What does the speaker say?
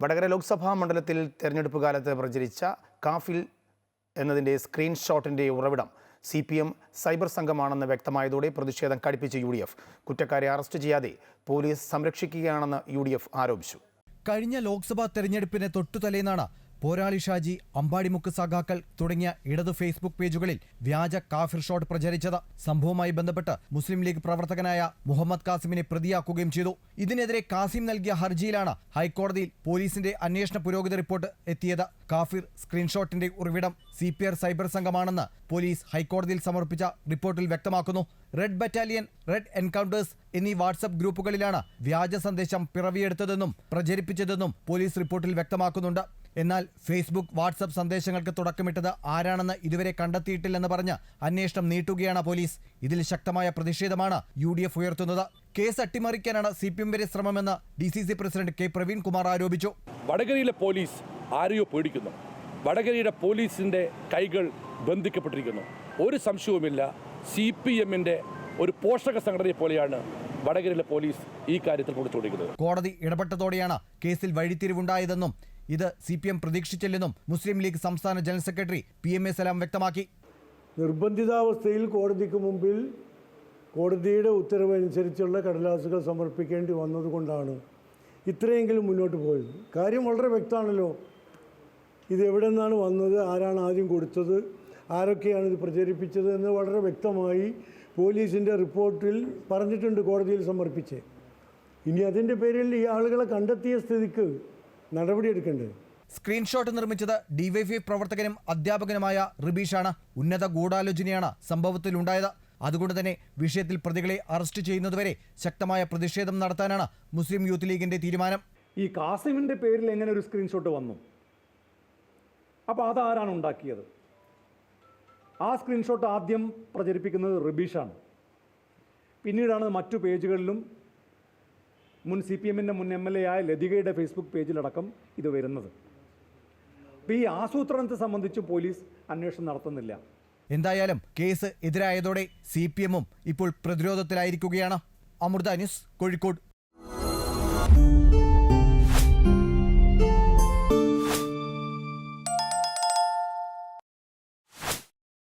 വടകര ലോക്സഭാ മണ്ഡലത്തിൽ തെരഞ്ഞെടുപ്പ് കാലത്ത് പ്രചരിച്ച കാഫിൽ എന്നതിന്റെ സ്ക്രീൻഷോട്ടിന്റെ ഉറവിടം സി പി എം സൈബർ സംഘമാണെന്ന് വ്യക്തമായതോടെ പ്രതിഷേധം കടുപ്പിച്ച യു ഡി എഫ്. കുറ്റക്കാരെ അറസ്റ്റ് ചെയ്യാതെ പോലീസ് സംരക്ഷിക്കുകയാണെന്ന് യു ഡി എഫ് ആരോപിച്ചു. കഴിഞ്ഞ ലോക്സഭാ തെരഞ്ഞെടുപ്പിന് തൊട്ടുതലേന്നാണ് പോരാളി ഷാജി അമ്പാടിമുക്ക് സഖാക്കൾ തുടങ്ങിയ ഇടതു ഫേസ്ബുക്ക് പേജുകളിൽ വ്യാജ കാഫിർ ഷോട്ട് പ്രചരിച്ചത് സംഭവവുമായി ബന്ധപ്പെട്ട് മുസ്ലിം ലീഗ് പ്രവർത്തകനായ മുഹമ്മദ് കാസിമിനെ പ്രതിയാക്കുകയും ചെയ്തു. ഇതിനെതിരെ കാസിം നൽകിയ ഹർജിയിലാണ് ഹൈക്കോടതിയിൽ പോലീസിന്റെ അന്വേഷണ പുരോഗതി റിപ്പോർട്ട് എത്തിയത്. കാഫിർ സ്ക്രീൻഷോട്ടിന്റെ ഉറവിടം സി സൈബർ സംഘമാണെന്ന് പോലീസ് ഹൈക്കോടതിയിൽ സമർപ്പിച്ച റിപ്പോർട്ടിൽ വ്യക്തമാക്കുന്നു. റെഡ് ബറ്റാലിയൻ റെഡ് എൻകൗണ്ടേഴ്സ് എന്നീ വാട്സപ്പ് ഗ്രൂപ്പുകളിലാണ് വ്യാജ സന്ദേശം പിറവിയെടുത്തതെന്നും പ്രചരിപ്പിച്ചതെന്നും പോലീസ് റിപ്പോർട്ടിൽ വ്യക്തമാക്കുന്നുണ്ട്. എന്നാൽ ഫേസ്ബുക്ക് വാട്സപ്പ് സന്ദേശങ്ങൾക്ക് തുടക്കമിട്ടത് ആരാണെന്ന് ഇതുവരെ കണ്ടെത്തിയിട്ടില്ലെന്ന് പറഞ്ഞ് അന്വേഷണം നീട്ടുകയാണ് പോലീസ്. ഇതിൽ ശക്തമായ പ്രതിഷേധമാണ് യു ഉയർത്തുന്നത്. കേസ് അട്ടിമറിക്കാനാണ് സി പി എം വരെ ശ്രമമെന്ന് D C C president K Praveen Kumar ആരോപിച്ചു. വടകരയിലെ പോലീസ് ആരെയോ പേടിക്കുന്നു വടകരയുടെ പോലീസിന്റെ കൈകൾ ബന്ധിക്കപ്പെട്ടിരിക്കുന്നു. ഒരു സംശയവുമില്ല സി പി എമ്മിന്റെ ഒരു പോഷക സംഘടനയെ പോലെയാണ് വടകരയിലെ പോലീസ് ഈ കാര്യത്തിൽ കൊടുത്തുകൊണ്ടിരിക്കുന്നത് കോടതി ഇടപെട്ടതോടെയാണ് കേസിൽ വഴിത്തിരിവുണ്ടായതെന്നും ഇത് സി പി എം പ്രതീക്ഷിച്ചില്ലെന്നും മുസ്ലിം ലീഗ് സംസ്ഥാന general secretary P M A Salam വ്യക്തമാക്കി. നിർബന്ധിതാവസ്ഥയിൽ കോടതിക്ക് മുമ്പിൽ കോടതിയുടെ ഉത്തരവനുസരിച്ചുള്ള കടലാസുകൾ സമർപ്പിക്കേണ്ടി വന്നതുകൊണ്ടാണ് ഇത്രയെങ്കിലും മുന്നോട്ട് പോയത്. കാര്യം വളരെ വ്യക്തമാണല്ലോ. ഇത് എവിടെ നിന്നാണ് വന്നത്? ആരാണ് ആദ്യം കൊടുത്തത്? ആരൊക്കെയാണ് ഇത് പ്രചരിപ്പിച്ചത് എന്ന് വളരെ വ്യക്തമായി പോലീസിന്റെ റിപ്പോർട്ടിൽ പറഞ്ഞിട്ടുണ്ട് കോടതിയിൽ സമർപ്പിച്ച്. ഇനി അതിന്റെ പേരിൽ ഈ ആളുകളെ കണ്ടെത്തിയ സ്ഥിതിക്ക് നടപടിയെടുക്കേണ്ടത്. സ്ക്രീൻഷോട്ട് നിർമ്മിച്ചത് ഡിവൈഫൈ പ്രവർത്തകനും അധ്യാപകനുമായ റിബീഷാണ്. ഉന്നത ഗൂഢാലോചനയാണ് സംഭവത്തിലുണ്ടായത്. അതുകൊണ്ട് തന്നെ വിഷയത്തിൽ പ്രതികളെ അറസ്റ്റ് ചെയ്യുന്നതുവരെ ശക്തമായ പ്രതിഷേധം നടത്താനാണ് മുസ്ലിം യൂത്ത് ലീഗിന്റെ തീരുമാനം. ഈ കാസിമിന്റെ പേരിൽ എങ്ങനെ ഒരു സ്ക്രീൻഷോട്ട് വന്നു? അപ്പോൾ അതാരാണ് ഉണ്ടാക്കിയത്? ആ സ്ക്രീൻഷോട്ട് ആദ്യം പ്രചരിപ്പിക്കുന്നത് റിബീഷാണ്. പിന്നീടാണ് മറ്റു പേജുകളിലും മുൻ സി പി എമ്മിന്റെ മുൻ എം എൽ എ ആയ ലതികയുടെ ഫേസ്ബുക്ക് പേജിലടക്കം ഇത് വരുന്നത്. ഈ ആസൂത്രണത്തെ സംബന്ധിച്ച് പോലീസ് അന്വേഷണം നടത്തുന്നില്ല. എന്തായാലും കേസ് എതിരായതോടെ സി പി എമ്മും ഇപ്പോൾ പ്രതിരോധത്തിലായിരിക്കുകയാണ്. അമൃത ന്യൂസ് കോഴിക്കോട്.